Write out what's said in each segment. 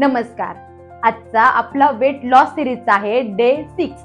नमस्कार. आजचा आपला वेट लॉस सिरीजचा आहे डे सिक्स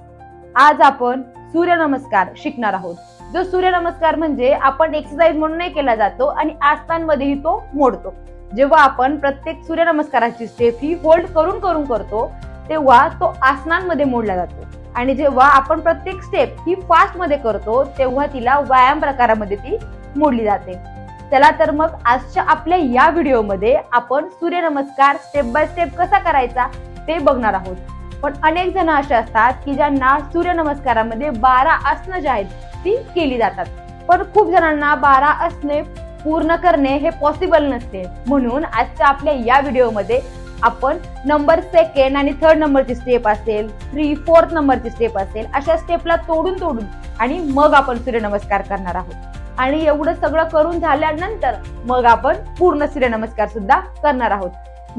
आज आपण सूर्यनमस्कार शिकणार आहोत. जो सूर्यनमस्कार म्हणजे आपण एक्सरसाइज म्हणून नाही केला जातो आणि आसनांमध्येही तो मोडतो. जेव्हा आपण प्रत्येक सूर्यनमस्काराची स्टेप ही होल्ड करून करून करतो तेव्हा तो आसनांमध्ये मोडला जातो. आणि जेव्हा आपण प्रत्येक स्टेप ही फास्टमध्ये करतो तेव्हा तिला व्यायाम प्रकारामध्ये ती मोडली जाते. चला तर मग आजच्या आपल्या या व्हिडिओमध्ये आपण सूर्यनमस्कार स्टेप बाय स्टेप कसा करायचा ते बघणार आहोत. पण अनेक जण असे असतात की ज्यांना सूर्यनमस्कारामध्ये बारा आसनं जी आहेत ती केली जातात. पण खूप जणांना बारा आसने पूर्ण करणे हे पॉसिबल नसते. म्हणून आजच्या आपल्या या व्हिडिओमध्ये आपण नंबर सेकंड आणि थर्ड नंबरची स्टेप असेल थ्री फोर्थ नंबरची स्टेप असेल अशा स्टेपला तोडून तोडून आणि मग आपण सूर्यनमस्कार करणार आहोत. आणि एवढं सगळं करून झाल्यानंतर मग आपण पूर्ण सूर्यनमस्कार सुद्धा करणार आहोत.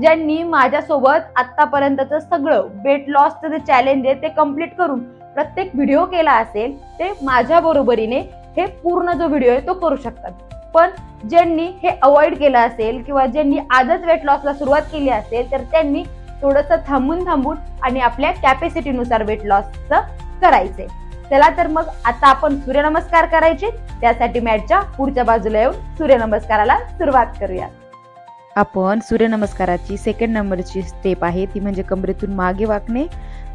ज्यांनी माझ्यासोबत आतापर्यंतचं सगळं वेट लॉसचं जे चॅलेंज आहे ते कंप्लीट करून प्रत्येक व्हिडिओ केला असेल ते माझ्या बरोबरीने हे पूर्ण जो व्हिडिओ आहे तो करू शकतात. पण ज्यांनी हे अवॉइड केलं असेल किंवा ज्यांनी आजच वेट लॉसला सुरुवात केली असेल तर त्यांनी थोडंसं थांबून थांबून आणि आपल्या कॅपॅसिटीनुसार वेट लॉसचं करायचंय. चला तर मग आता आपण सूर्यनमस्कार करायचे. त्यासाठी मॅटच्या पुढच्या बाजूला येऊन सूर्यनमस्काराला सुरुवात करूया. आपण सूर्यनमस्काराची सेकंड नंबरची स्टेप आहे. ती म्हणजे कमरेतून मागे वाकणे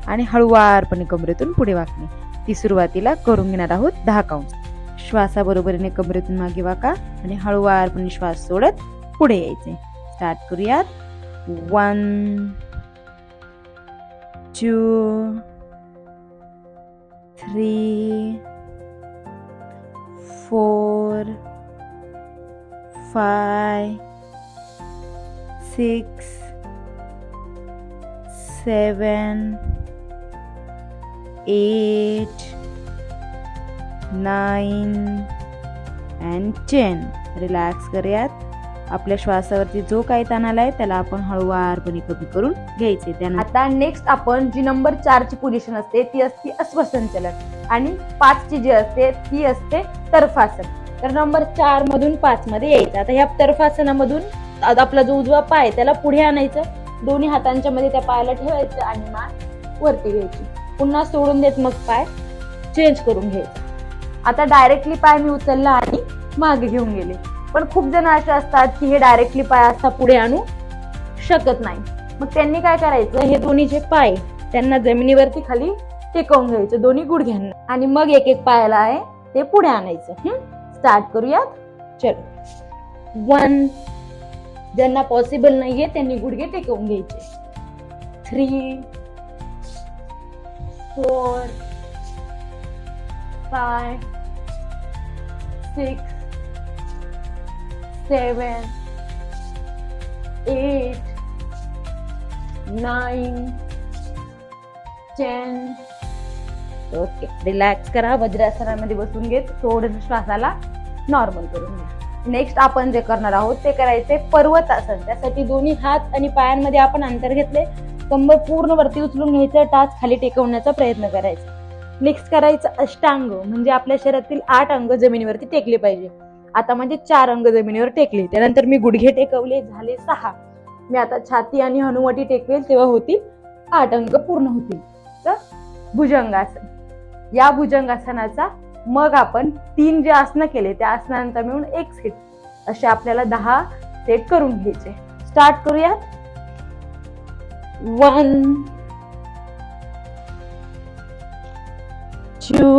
आणि हळुवारपणे कमरेतून पुढे वाकणे. ती सुरुवातीला करून घेणार आहोत दहा काउंट श्वासाबरोबरीने कमरेतून मागे वाका आणि हळुवारपणे श्वास सोडत पुढे यायचे. स्टार्ट करूयात. One two three four five six seven eight nine and ten relax करूयात आपल्या श्वासावरती जो काही ताण आलाय त्याला आपण हळूवारपणे कमी करून घ्यायचे. त्यानंतर आता नेक्स्ट आपण जी नंबर चारची पोझिशन असते ती असते अश्वसंचलन आणि पाच ची जी असते ती असते तर्फासन. तर नंबर चार मधून पाच मध्ये यायचं. आता ह्या तर्फासनामधून आपला जो उजवा पाय त्याला पुढे आणायचं. दोन्ही हातांच्या मध्ये त्या पायाला ठेवायचं आणि मान वरती घ्यायची. पुन्हा सोडून देत मग पाय चेंज करून घ्यायचा. आता डायरेक्टली पाय मी उचलला आणि मागे घेऊन गेले. पण खूप जण असे असतात की हे डायरेक्टली पाय असता पुढे आणू शकत नाही. मग त्यांनी काय करायचं? हे दोन्ही जे पाय त्यांना जमिनीवरती खाली टेकवून घ्यायचं दोन्ही गुडघ्यांना. आणि मग एक एक पायाला आहे ते पुढे आणायचं. स्टार्ट करूयात. चलो. वन ज्यांना पॉसिबल नाहीये त्यांनी गुडघे टेकवून घ्यायचे. Three four five six seven eight nine ten. Okay relax करा वज्रासनामध्ये बसून घेत थोडं श्वासाला नॉर्मल करून घ्या. नेक्स्ट आपण जे करणार आहोत ते करायचे पर्वतासन त्यासाठी दोन्ही हात आणि पायांमध्ये आपण अंतर घेतले कंबर पूर्ण वरती उचलून घ्यायचं टाच खाली टेकवण्याचा प्रयत्न करायचा. नेक्स्ट करायचं अष्टांग म्हणजे आपल्या शरीरातील आठ अंग जमिनीवरती टेकले पाहिजे. आता म्हणजे चार अंग जमिनीवर टेकले. त्यानंतर मी गुडघे टेकवले झाले सहा. मी आता छाती आणि हनुवटी टेकवेल तेव्हा होतील आठ अंग पूर्ण होतील. तर भुजंगासन. या भुजंगासनाचा मग आपण तीन जे आसनं केले त्या आसनांचा मिळून एक सेट असे आपल्याला दहा सेट करून घ्यायचे. स्टार्ट करूयात one two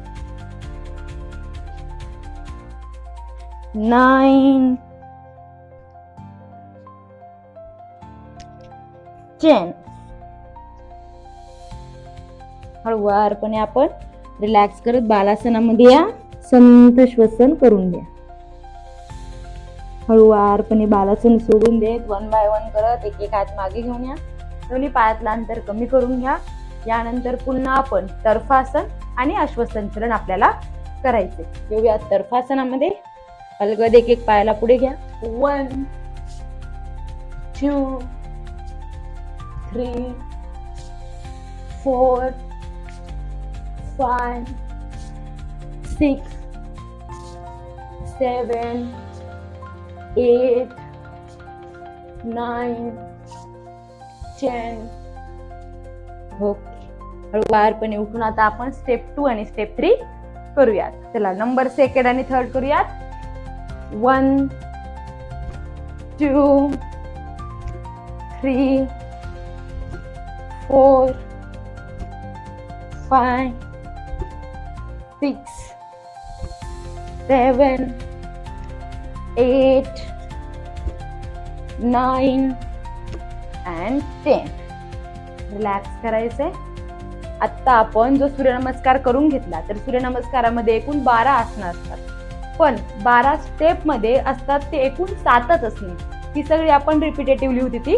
nine, ten. हळूवारपणे आपण रिलॅक्स करत बालासनामध्ये या संत श्वसन करून घ्या. हळूवारपणे बालासन सोडून देत वन बाय वन करत एक एक हात मागे घेऊन या. दोन्ही पायातलं अंतर कमी करून घ्या. यानंतर पुन्हा आपण तर्फासन आणि अश्वसंचलन आपल्याला करायचे येऊया तर्फासनामध्ये. अलगद एक एक पायाला पुढे घ्या. One two three four five six seven eight nine ten okay हळूवारपणे उठून आता आपण स्टेप टू आणि स्टेप थ्री करूयात. चला नंबर सेकंड आणि थर्ड करूयात. One two three four five six seven eight nine and ten relax करायचंय. आत्ता आपण जो सूर्यनमस्कार करून घेतला तर सूर्यनमस्कारामध्ये एकूण बारा आसनं असतात. पण बारा स्टेपमध्ये असतात ते एकूण सातच असणे. ती सगळी आपण रिपिटेटिव्हली होती ती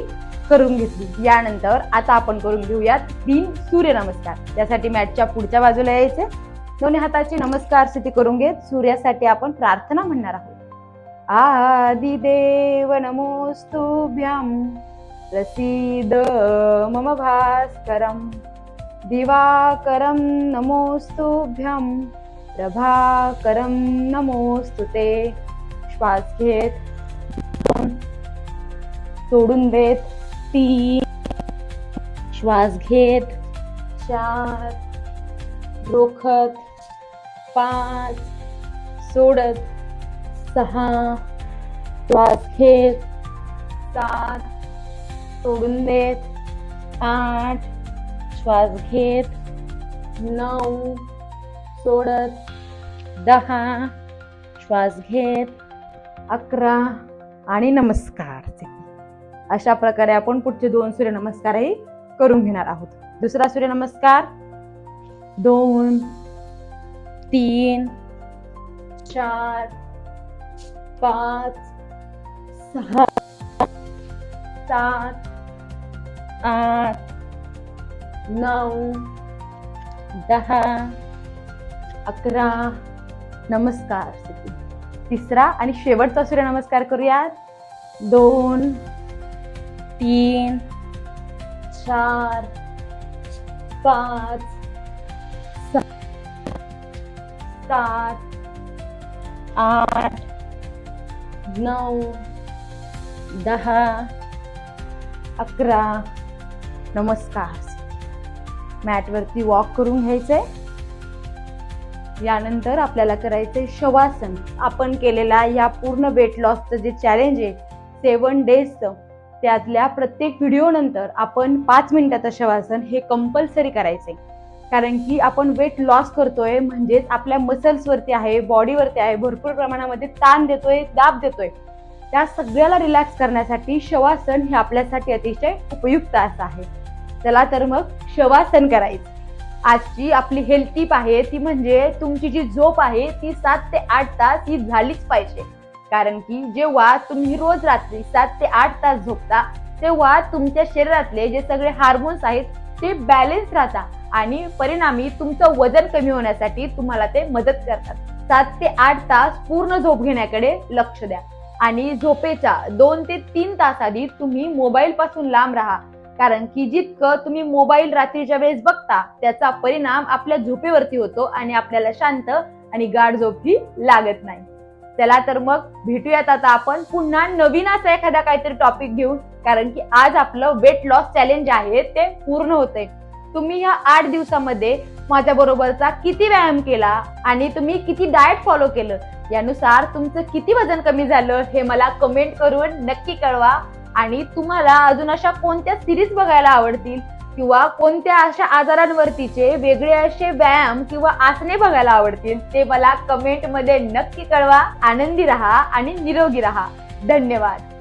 करून घेतली. यानंतर आता आपण करून घेऊयात तीन सूर्यनमस्कार. त्यासाठी मॅटच्या पुढच्या बाजूला यायचे. दोन्ही हाताची नमस्कार स्थिती करून घेत सूर्यासाठी आपण प्रार्थना म्हणणार आहोत. आदि देव नमोस्तुभ्यम प्रसीद मम भास्करम दिवाकरम नमोस्तुभ्यम प्रभाकरम नमोस्तु ते। श्वास घेत सोडून देत तीन। श्वास घेत चार। रोखत पाच। सोडत सहा। श्वास घेत सात। सोडून देत आठ। श्वास घेत नऊ। सोडत. दहा श्वास घेत अकरा आणि नमस्कार. अशा प्रकारे आपण पुढचे दोन सूर्यनमस्कारही करून घेणार आहोत. दुसरा सूर्यनमस्कार दोन तीन चार पाच सहा सात आठ नऊ दहा अकरा. नमस्कार तिसरा आणि शेवटचा सूर्यनमस्कार करूयात. दोन तीन चार पाच सात आठ नऊ दहा अकरा. नमस्कार मॅटवरती वॉक करून घ्यायचंय. यानंतर आपल्याला करायचं आहे शवासन. आपण केलेला या पूर्ण वेट लॉसचं जे चॅलेंज आहे सेवन डेजचं त्यातल्या प्रत्येक व्हिडिओनंतर आपण पाच मिनिटाचं शवासन हे कंपल्सरी करायचंय. कारण की आपण वेट लॉस करतोय म्हणजेच आपल्या मसल्सवरती आहे बॉडीवरती आहे भरपूर प्रमाणामध्ये ताण देतोय दाब देतोय. त्या सगळ्याला रिलॅक्स करण्यासाठी शवासन हे आपल्यासाठी अतिशय उपयुक्त असं आहे. चला तर मग शवासन करायचं. आजची आपली हेल्थ टीप आहे ती म्हणजे तुमची जी झोप आहे ती सात ते आठ तास ही झालीच पाहिजे. कारण की जेव्हा तुम्ही रोज रात्री सात ते आठ तास झोपता तेव्हा तुमच्या शरीरातले जे सगळे हार्मोन्स आहेत ते बॅलेन्स राहतात आणि परिणामी तुमचं वजन कमी होण्यासाठी तुम्हाला ते मदत करतात. सात ते आठ तास पूर्ण झोप घेण्याकडे लक्ष द्या. आणि झोपेच्या दोन ते तीन तास आधी तुम्ही मोबाईल पासून लांब राहा. कारण की जितकं तुम्ही मोबाईल रात्रीच्या वेळेस बघता त्याचा परिणाम आपल्या झोपेवरती होतो आणि आपल्याला शांत आणि गाढ झोप ही लागत नाही. चला तर मग भेटूयात आता आपण पुन्हा नवीन असा एखादा काहीतरी टॉपिक घेऊन कारण की आज आपलं वेट लॉस चॅलेंज आहे ते पूर्ण होतंय. तुम्ही ह्या आठ दिवसामध्ये माझ्या बरोबरचा किती व्यायाम केला आणि तुम्ही किती डाएट फॉलो केलं यानुसार तुमचं किती वजन कमी झालं हे मला कमेंट करून नक्की कळवा. आणि तुम्हाला अजून अशा कोणत्या सिरीज बघायला आवडतील? किंवा कोणत्या अशा आजारांवरतीचे वेगळे असे व्यायाम किंवा आसने बघायला आवडतील? ते मला कमेंटमध्ये नक्की कळवा. आनंदी राहा आणि निरोगी राहा. धन्यवाद.